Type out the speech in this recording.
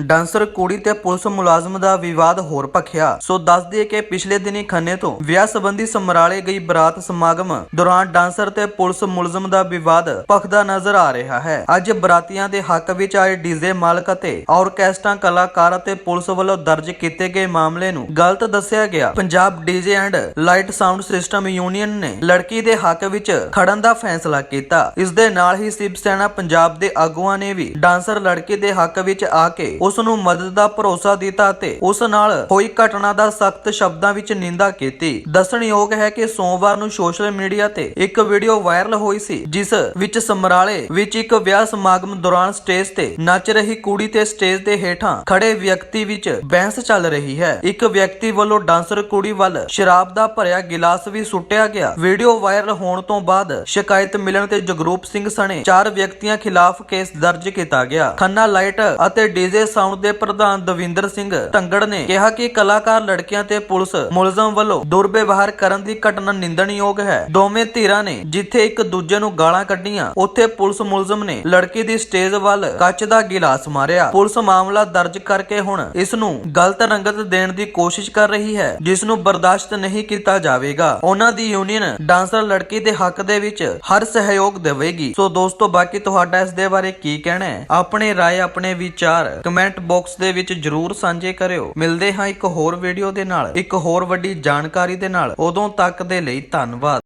Dancer, ਕੁੜੀ ਤੇ police ਮੁਲਾਜ਼ਮ ਦਾ ਵਿਵਾਦ ਹੋਰ ਭਖਿਆ। ਸੋ ਦੱਸ ਦਈਏ ਕਿ ਪਿਛਲੇ ਦਿਨੀ ਖੰਨੇ ਤੋਂ ਵਿਆਹ ਸੰਬੰਧੀ ਸਮਰਾਲੇ ਗਈ ਬਰਾਤ ਸਮਾਗਮ ਦੌਰਾਨ ਡਾਂਸਰ ਤੇ ਪੁਲਿਸ ਮੁਲਜ਼ਮ ਦਾ ਵਿਵਾਦ ਭਖਦਾ ਨਜ਼ਰ ਆ ਰਿਹਾ ਹੈ। ਅੱਜ ਬਰਾਤੀਆਂ ਦੇ ਹੱਕ ਵਿੱਚ ਆਏ ਡੀਜ਼ੇ ਮਾਲਕ ਅਤੇ ਆਰਕੈਸਟਰਾ ਕਲਾਕਾਰ ਅਤੇ ਪੁਲਿਸ ਵੱਲੋਂ ਦਰਜ ਕੀਤੇ ਗਏ ਮਾਮਲੇ ਨੂੰ ਗਲਤ ਦੱਸਿਆ ਗਿਆ। Punjab DJ and light sound system union ਨੇ ਲੜਕੀ ਦੇ ਹੱਕ ਵਿੱਚ ਖੜਨ ਦਾ ਫੈਸਲਾ ਕੀਤਾ। ਇਸ ਦੇ ਨਾਲ ਹੀ ਸ਼ਿਵ ਸੈਨਾ ਪੰਜਾਬ ਦੇ ਆਗੂਆਂ ਨੇ ਵੀ ਡਾਂਸਰ ਲੜਕੀ ਦੇ ਹੱਕ ਵਿੱਚ ਆ ਕੇ ਉਸ ਨੂੰ ਮਦਦ ਦਾ ਭਰੋਸਾ ਦਿੱਤਾ ਅਤੇ ਉਸ ਨਾਲ ਹੋਈ ਘਟਨਾ ਦਾ ਸਖਤ ਸ਼ਬਦਾਂ ਵਿੱਚ ਨਿੰਦਾ ਕੀਤੀ। ਦੱਸਣਯੋਗ ਹੈ ਕਿ ਸੋਮਵਾਰ ਨੂੰ ਸੋਸ਼ਲ ਮੀਡੀਆ ਤੇ ਇੱਕ ਵੀਡੀਓ ਵਾਇਰਲ ਹੋਈ ਸੀ, ਜਿਸ ਵਿੱਚ ਸਮਰਾਲੇ ਵਿੱਚ ਇੱਕ ਵਿਆਹ ਸਮਾਗਮ ਦੌਰਾਨ ਸਟੇਜ ਤੇ ਨੱਚ ਰਹੀ ਕੁੜੀ ਤੇ ਸਟੇਜ ਦੇ ਹੇਠਾਂ ਖੜੇ ਵਿਅਕਤੀ ਵਿੱਚ ਬਹਿਸ ਚੱਲ ਰਹੀ ਹੈ। ਇੱਕ ਵਿਅਕਤੀ ਵੱਲੋਂ ਡਾਂਸਰ ਕੁੜੀ ਵੱਲ ਸ਼ਰਾਬ ਦਾ ਭਰਿਆ ਗਿਲਾਸ ਵੀ ਸੁੱਟਿਆ ਗਿਆ। ਵੀਡੀਓ ਵਾਇਰਲ ਹੋਣ ਤੋਂ ਬਾਅਦ ਸ਼ਿਕਾਇਤ ਮਿਲਣ ਤੇ ਜਗਰੂਪ ਸਿੰਘ ਸਣੇ ਚਾਰ ਵਿਅਕਤੀਆਂ ਖਿਲਾਫ ਕੇਸ ਦਰਜ ਕੀਤਾ ਗਿਆ। ਖੰਨਾ ਲਾਈਟ ਅਤੇ ਡੀਜੇ ਸਾਊਂਡ ਦੇ ਪ੍ਰਧਾਨ ਦਵਿੰਦਰ ਸਿੰਘ ਟੰਗੜ ਨੇ ਕਿਹਾ ਕਿ ਕਲਾਕਾਰ, ਲੜਕੀਆਂ ਤੇ ਪੁਲਿਸ ਮੁਲਜ਼ਮ ਵੱਲੋਂ ਦੁਰਵਿਵਹਾਰ ਕਰਨ ਦੀ ਘਟਨਾ ਨਿੰਦਣਯੋਗ ਹੈ। ਦੋਵੇਂ ਧਿਰਾਂ ਨੇ ਜਿੱਥੇ ਇੱਕ ਦੂਜੇ ਨੂੰ ਗਾਲਾਂ ਕੱਢੀਆਂ, ਉੱਥੇ ਪੁਲਿਸ ਮੁਲਜ਼ਮ ਨੇ ਲੜਕੀ ਦੀ ਸਟੇਜ ਵੱਲ ਕੱਚ ਦਾ ਗਿਲਾਸ ਮਾਰਿਆ। ਪੁਲਿਸ ਮਾਮਲਾ ਦਰਜ ਕਰਕੇ ਹੁਣ ਇਸ ਨੂੰ ਗਲਤ ਰੰਗਤ ਦੇਣ ਦੀ ਕੋਸ਼ਿਸ਼ ਕਰ ਰਹੀ ਹੈ, ਜਿਸ ਨੂੰ ਬਰਦਾਸ਼ਤ ਨਹੀਂ ਕੀਤਾ ਜਾਵੇਗਾ। ਉਹਨਾਂ ਦੀ ਯੂਨੀਅਨ ਡਾਂਸਰ ਲੜਕੀ ਦੇ ਹੱਕ ਦੇ ਵਿੱਚ ਹਰ ਸਹਿਯੋਗ ਦੇਵੇਗੀ। ਸੋ ਦੋਸਤੋ, ਬਾਕੀ ਤੁਹਾਡਾ ਇਸ ਦੇ ਬਾਰੇ ਕੀ ਕਹਿਣਾ ਹੈ? ਆਪਣੇ ਰਾਏ, ਆਪਣੇ ਵਿਚਾਰ ਕਮੈਂਟ ਬਾਕਸ ਦੇ ਵਿੱਚ ਜਰੂਰ ਸਾਂਝੇ ਕਰਿਓ। ਮਿਲਦੇ ਹਾਂ ਇੱਕ ਹੋਰ ਵੀਡੀਓ ਦੇ ਨਾਲ, ਇੱਕ ਹੋਰ ਵੱਡੀ ਜਾਣਕਾਰੀ ਦੇ ਨਾਲ। ਉਦੋਂ ਤੱਕ ਦੇ ਲਈ ਧੰਨਵਾਦ।